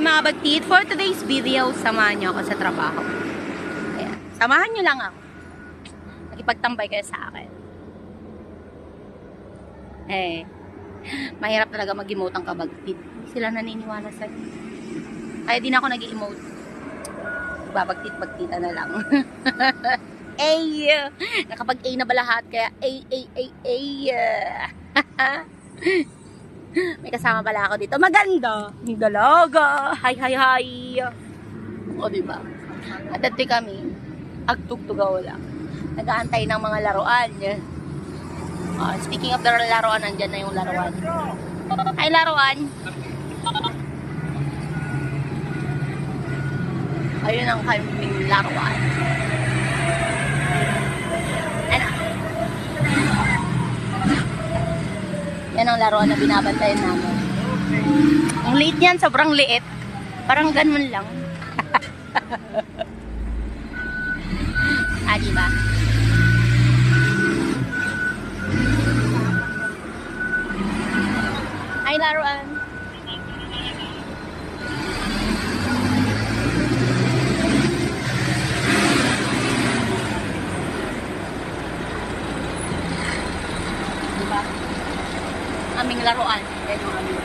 Hi mga bagtit, for today's video, samahan niyo ako sa trabaho. Ayan. Samahan niyo lang ako. Nakipagtambay kayo sa akin. Eh, mahirap talaga mag-emote ang kabagtit. Sila naniniwala sa Kaya din ako nag-emote. Babagtit-bagtita na lang. Ay! Nakapag-A na ba lahat? Kaya A, A, A, A. May kasama pala ako dito. Maganda! May dalaga! Hi, hi, hi! O, diba? At dati kami, agtugtugaw lang. Nag-aantay ng mga laruan. Ah, speaking of the laruan, nandyan na yung laruan. Hi, laruan! Ayun ang kaming laruan. Yan ang laruan na binabantayan namin. Ang liit niyan, sobrang liit. Parang ganun lang. ah, diba? Ay, laruan. Diba? Aming laruan. Yan yung aming